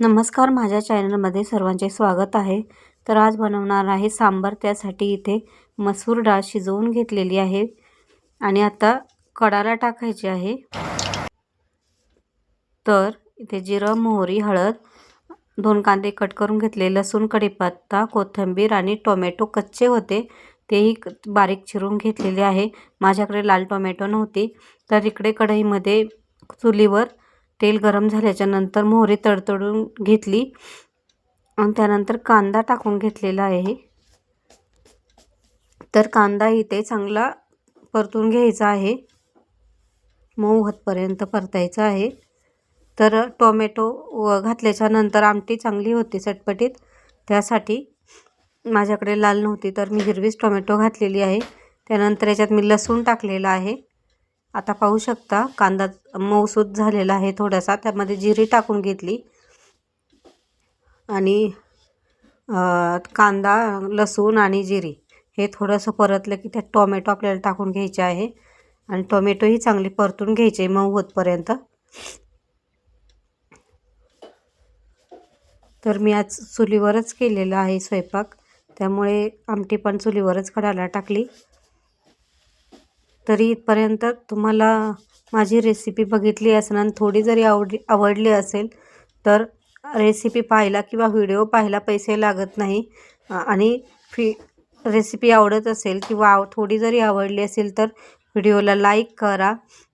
नमस्कार माझ्या चॅनलमध्ये सर्वांचे स्वागत आहे. तर आज बनवणार आहे सांबार. त्यासाठी इथे मसूर डाळ शिजवून घेतलेली आहे आणि आता कडाला टाकायची आहे. तर इथे जिरं मोहरी हळद दोन कांदे कट करून घेतले लसूण कढीपत्ता कोथिंबीर आणि टोमॅटो कच्चे होते. तेही बारीक चिरून घेतलेले आहे. माझ्याकडे लाल टोमॅटो नव्हती. तर इकडे कढईमध्ये चुलीवर तेल गरम झाल्याच्यानंतर मोहरी तडतडून घेतली. आणि त्यानंतर कांदा टाकून घेतलेला आहे. तर कांदा इथे चांगला परतून घ्यायचा आहे. मऊ होतपर्यंत परतायचा आहे. तर टोमॅटो व घातल्याच्या नंतर आमटी चांगली होती चटपटीत. त्यासाठी माझ्याकडे लाल नव्हती तर मी हिरवीच टोमॅटो घातलेली आहे. त्यानंतर याच्यात मी लसूण टाकलेला आहे. आता पाहू शकता कांदा मऊसूद झालेला आहे थोडासा. त्यामध्ये जिरी टाकून घेतली. आणि कांदा लसूण आणि जिरी हे थोडंसं परतलं की त्यात टोमॅटो आपल्याला टाकून घ्यायचे आहे. आणि टोमॅटोही चांगली परतून घ्यायचे मऊ होतपर्यंत तर मी आज चुलीवरच केलेला आहे स्वयंपाक. त्यामुळे आमटी पण चुलीवरच कडायला टाकली. तरी इथपर्यंत तुम्हाला माझी रेसिपी बघितली असेल आणि थोडी जरी आवडली आवडली असेल तर रेसिपी पाहायला किंवा व्हिडिओ पाहायला पैसे लागत नाही. आणि फी रेसिपी आवडत असेल किंवा आव थोडी जरी आवडली असेल तर व्हिडिओला लाईक करा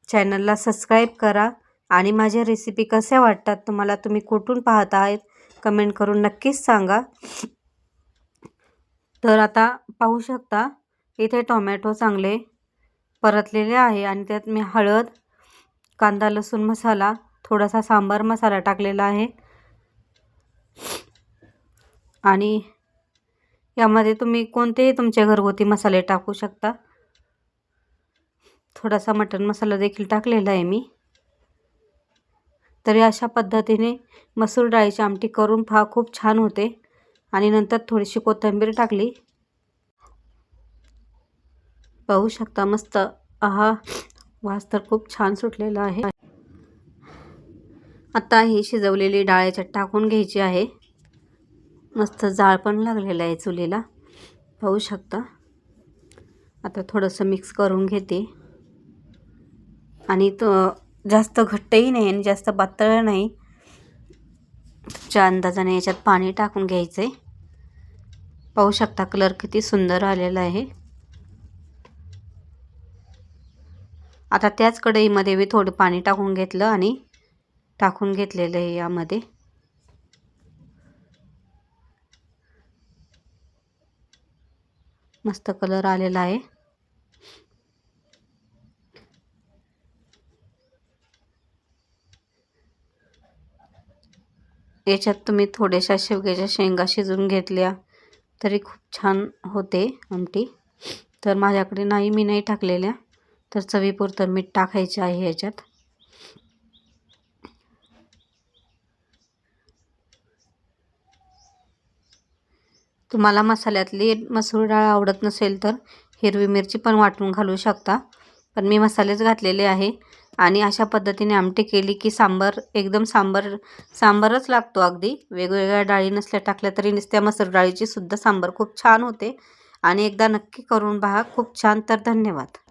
चॅनलला सबस्क्राईब करा आणि माझ्या रेसिपी कशा वाटतात तुम्हाला तुम्ही कुठून पाहत आहेत कमेंट करून नक्कीच सांगा. तर आता पाहू शकता इथे टोमॅटो चांगले परतलेले आहे आणि त्यात मी हळद कांदा लसूण मसाला थोडासा सांबार मसाला टाकलेला आहे. आणि यामध्ये तुम्ही कोणतेही तुमचे घरगुती मसाले टाकू शकता. थोडासा मटण मसाला देखील टाकलेला आहे मी. तरी अशा पद्धतीने मसूर डाळीची आमटी करून फा खूप छान होते. आणि नंतर थोडीशी कोथिंबीर टाकली. पाहू शकता मस्त आहा वास तर खूप छान सुटलेला आहे. आता ही शिजवलेली डाळ याच्यात टाकून घ्यायची आहे. मस्त जाळ पण लागलेला आहे चुलीला. पाहू शकता. आता थोडंसं मिक्स करून घेते. आणि तो जास्त घट्टही नाही आणि जास्त पातळ नाही. तुमच्या अंदाजाने याच्यात पाणी टाकून घ्यायचं आहे पाहू शकता कलर किती सुंदर आलेला आहे. आता त्याच कढईमध्ये मी थोडं पाणी टाकून घेतलं आणि टाकून घेतलेलं आहे यामध्ये. मस्त कलर आलेला आहे. याच्यात तुम्ही थोड्याशा शेवग्याच्या शेंगा शिजून घेतल्या तरी खूप छान होते आमटी. तर माझ्याकडे नाही मी नाही टाकलेल्या. तर चवीपुरतं मीठ टाकायचं आहे ह्याच्यात. तुम्हाला मसाल्यातली मसूर डाळ आवडत नसेल तर हिरवी मिरची पण वाटून घालू शकता. पण मी मसालेच घातलेले आहे आणि अशा पद्धतीने आमटी केली की सांबार एकदम सांबार सांबारच लागतो अगदी. वेगवेगळ्या डाळी नसल्या टाकल्या तरी नुसत्या मसूर डाळीची सुद्धा सांबार खूप छान होते. आणि एकदा नक्की करून पहा खूप छान. तर धन्यवाद.